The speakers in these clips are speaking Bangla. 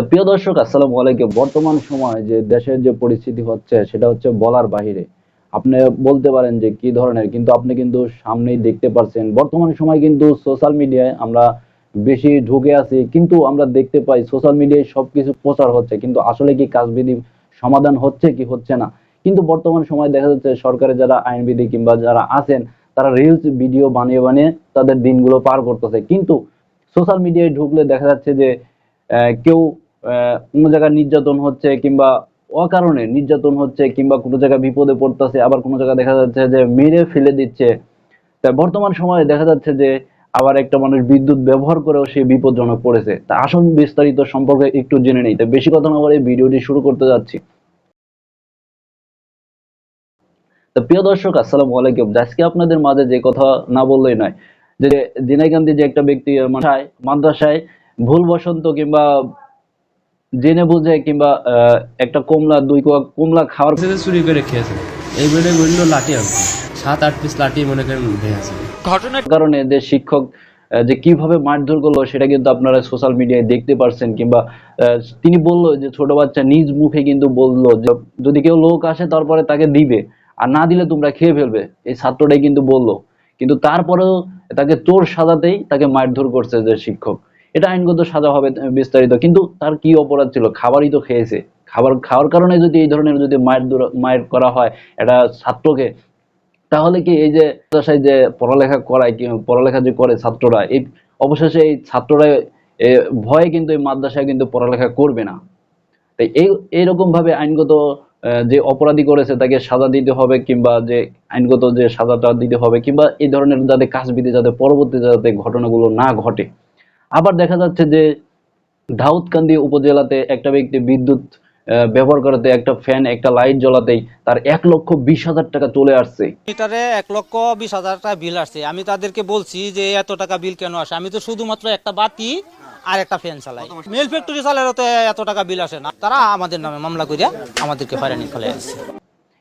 তো প্রিয় দর্শক, আসসালামু আলাইকুম। বর্তমান সময় যে দেশের যে পরিস্থিতি হচ্ছে, সেটা হচ্ছে বলার বাহিরে। আপনি বলতে পারেন যে কি ধরনের, কিন্তু আপনি কিন্তু সামনেই দেখতে পাচ্ছেন বর্তমান সময় কিন্তু সোশ্যাল মিডিয়ায় আমরা বেশি ঢুকে আছি, কিন্তু আমরা দেখতে পাই সোশ্যাল মিডিয়ায় সবকিছু প্রচার হচ্ছে। কিন্তু আসলে কি কাজবিধি সমাধান হচ্ছে কি হচ্ছে না? কিন্তু বর্তমান সময় দেখা যাচ্ছে সরকারের যারা আইনবিধি কিংবা যারা আছেন, তারা রিলস ভিডিও বানিয়ে বানিয়ে তাদের দিনগুলো পার করতেছে। কিন্তু সোশ্যাল মিডিয়ায় ঢুকলে দেখা যাচ্ছে যে কেউ কোনো জায়গায় নির্যাতন হচ্ছে কিংবা অকারণে নির্যাতন হচ্ছে কিংবা কোনো জায়গায় বিপদে পড়তেছে, আবার কোনো জায়গায় দেখা যাচ্ছে যে মেরে ফেলে দিচ্ছে। তা বর্তমান সময়ে দেখা যাচ্ছে যে আবার একটা মানুষ বিদ্যুৎ ব্যবহার করেও সে বিপজ্জনক পড়েছে। তা আসল বিস্তারিত সম্পর্কে একটু জেনে নেই। তা বেশি কথা না বলে ভিডিওটি শুরু করতে যাচ্ছি। তো প্রিয় দর্শক, আসসালামু আলাইকুম। আজকে আপনাদের মাঝে যে কথা না বললেই নয়, যে দিনাইকান্দি যে একটা ব্যক্তি, মাদ্রাসায় ভুল বসন্ত কিংবা জেনে বুঝে কিংবা আহ, একটা কমলা দুই কোয়া কমলা খাওয়ার সাথে চুরি করে খেয়েছে। এই বেডে বলল লাঠি আনতে সাত আট পিস লাঠি মনে করেন ভেঙেছে কারণে যে শিক্ষক যে কীভাবে মারধর করল সেটা কিন্তু আপনারা সোশ্যাল মিডিয়ায় দেখতে পারছেন কিংবা আহ, তিনি বলল যে ছোট বাচ্চা নিজ মুখে কিন্তু বলল যে যদি কেউ লোক আসে তারপরে তাকে দিবে আর না দিলে তোমরা খেয়ে ফেলবে। এই ছাত্রটাই কিন্তু বলল। কিন্তু তারপরেও তাকে চোর সাজাতেই তাকে মারধর করছে যে শিক্ষক। এটা আইনগত সাজা হবে বিস্তারিত। কিন্তু তার কি অপরাধ ছিল? খাবারই তো খেয়েছে। খাবার খাওয়ার কারণে যদি এই ধরনের যদি মায়ের মায়ের করা হয়, একটা ছাত্রকে, তাহলে কি এই যে যে পড়ালেখা করায় পড়ালেখা যে করে ছাত্ররা, এই অবশেষে এই ছাত্ররা ভয়ে কিন্তু এই মাদ্রাসায় কিন্তু পড়ালেখা করবে না। তাই এই এইরকম ভাবে আইনগত যে অপরাধী করেছে, তাকে সাজা দিতে হবে, কিংবা যে আইনগত যে সাজাটা দিতে হবে, কিংবা এই ধরনের যাতে কাজবিধি যাতে পরবর্তী যাতে ঘটনাগুলো না ঘটে। আবার দেখা যাচ্ছে যে দাউদকান্দি উপজেলাতে একটা ব্যক্তি বিদ্যুৎ ব্যবহার করাতে একটা ফ্যান একটা লাইট জ্বলাতেই তার এক লক্ষ বিশ হাজার টাকা চলে আসছে। মিটারে এক লক্ষ বিশ হাজার টাকা বিল আসছে। আমি তাদেরকে বলছি যে এত টাকা বিল কেন আসে? আমি তো শুধুমাত্র একটা বাতি আর একটা ফ্যান চালাই। মেল ফ্যাক্টরি চালালে তো এত টাকা বিল আসে না। তারা আমাদের নামে মামলা করিয়া আমাদেরকে হয়রানি ফেলে আসছে।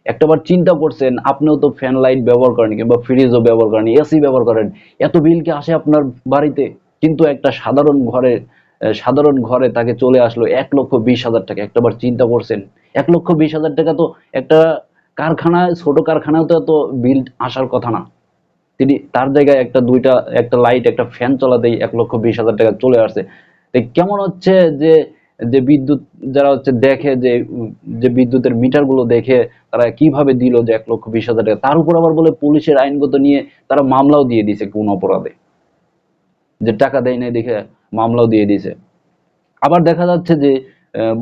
একটাবার চিন্তা করছেন আপনিও তো ফ্যান লাইট ব্যবহার করেন কিংবা ফ্রিজও ব্যবহার করেন এসি ব্যবহার করেন এত বিল কি আসে আপনার বাড়িতে? কিন্তু একটা সাধারণ ঘরে সাধারণ ঘরে তাকে চলে আসলো এক লক্ষ বিশ হাজার টাকা। একটাবার চিন্তা করছেন, এক লক্ষ বিশ হাজার টাকা তো একটা কারখানায় ছোট কারখানায় তো এত বিল আসার কথা না। তিনি তার জায়গায় একটা দুইটা, একটা লাইট একটা ফ্যান চলাতেই এক লক্ষ বিশ হাজার টাকা চলে আসছে। কেমন হচ্ছে যে যে বিদ্যুৎ, যারা হচ্ছে দেখে যে যে বিদ্যুতের মিটারগুলো দেখে তারা কীভাবে দিল যে এক লক্ষ বিশ হাজার টাকা? তার উপর আবার বলে পুলিশের আইনগত নিয়ে তারা মামলাও দিয়ে দিছে কোন অপরাধে। যে টাকা দেয় নাই দেখে মামলাও দিয়ে দিছে আবার দেখা যাচ্ছে যে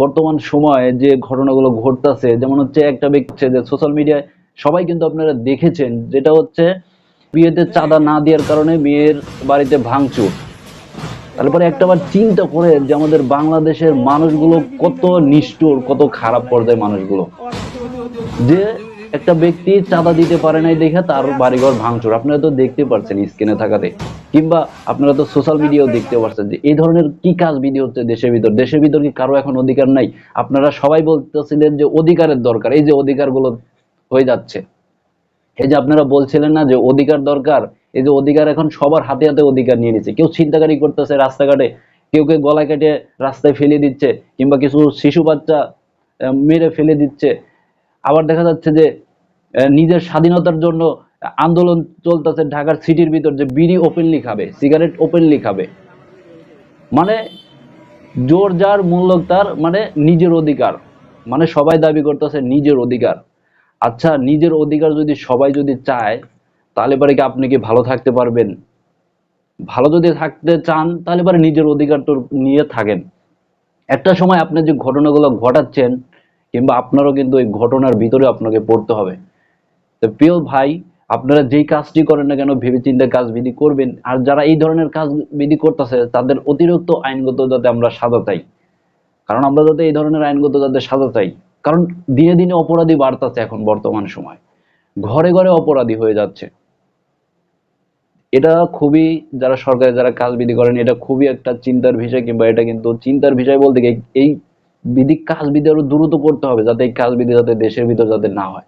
বর্তমান সময়ে যে ঘটনাগুলো ঘটতেছে, যেমন হচ্ছে একটা ব্যক্তি যে সোশ্যাল মিডিয়ায় সবাই কিন্তু আপনারা দেখেছেন, যেটা হচ্ছে বিয়েতে চাঁদা না দেওয়ার কারণে মেয়ের বাড়িতে ভাঙচুর। তারপরে একটাবার চিন্তা করে যে আমাদের বাংলাদেশের মানুষগুলো কত নিষ্ঠুর, কত খারাপ পর্যায়ে মানুষগুলো। যে একটা ব্যক্তি চাঁদা দিতে পারে নাই দেখে তার বাড়িঘর ভাঙচুর। আপনারা তো দেখতে পাচ্ছেন স্ক্রিনে থাকাতে। কিংবা আপনারা তো সোশ্যাল মিডিয়াও দেখতে পাচ্ছেন যে এই ধরনের কি কাজ বিধি হচ্ছে দেশের ভিতর? দেশের ভিতর কি কারও এখন অধিকার নাই? আপনারা সবাই বলতেছিলেন যে অধিকারের দরকার, এই যে অধিকারগুলো হয়ে যাচ্ছে। এই যে আপনারা বলছিলেন না যে অধিকার দরকার, এই যে অধিকার এখন সবার হাতে হাতে অধিকার নিয়ে নিচ্ছে। কেউ ছিনতাকারি করতেছে রাস্তাঘাটে, কেউ কেউ গলা কেটে রাস্তায় ফেলে দিচ্ছে, কিংবা কিছু শিশু বাচ্চা মেরে ফেলে দিচ্ছে। আবার দেখা যাচ্ছে যে নিজের স্বাধীনতার জন্য আন্দোলন চলতেছে ঢাকার সিটির ভিতর যে বিড়ি ওপেনলি খাবে সিগারেট ওপেনলি খাবে। মানে জোর যার মূল্য তার মানে নিজের অধিকার। মানে সবাই দাবি করতেছে নিজের অধিকার। আচ্ছা নিজের অধিকার যদি সবাই যদি চায়, তাহলে পরে কি আপনি কি ভালো থাকতে পারবেন? ভালো যদি থাকতে চান, তাহলে পরে নিজের অধিকার তো নিয়ে থাকেন। একটা সময় আপনি যে ঘটনাগুলো ঘটাচ্ছেন, কিংবা আপনারও কিন্তু এই ঘটনার ভিতরে আপনাকে পড়তে হবে। তো প্রিয় ভাই আপনারা যেই কাজটি করেন না কেন, ভেবেচিন্তে কাজ বিধি করবেন। আর যারা এই ধরনের কাজ বিধি করতেছে, তাদের অতিরিক্ত আইনগত যাতে আমরা সাজা চাই। কারণ আমরা যাতে এই ধরনের আইনগত যাতে সাজা চাই। কারণ দিনে দিনে অপরাধী বাড়তেছে এখন বর্তমান সময়। ঘরে ঘরে অপরাধী হয়ে যাচ্ছে। এটা খুবই, যারা সরকারে যারা কাজ বিধি করেন, এটা খুবই একটা চিন্তার বিষয় কিংবা এটা কিন্তু চিন্তার বিষয় বলতে এই বিধি, কাজ বিধি আরও দ্রুত করতে হবে যাতে এই কাজ বিধি যাতে দেশের ভিতর যাতে না হয়।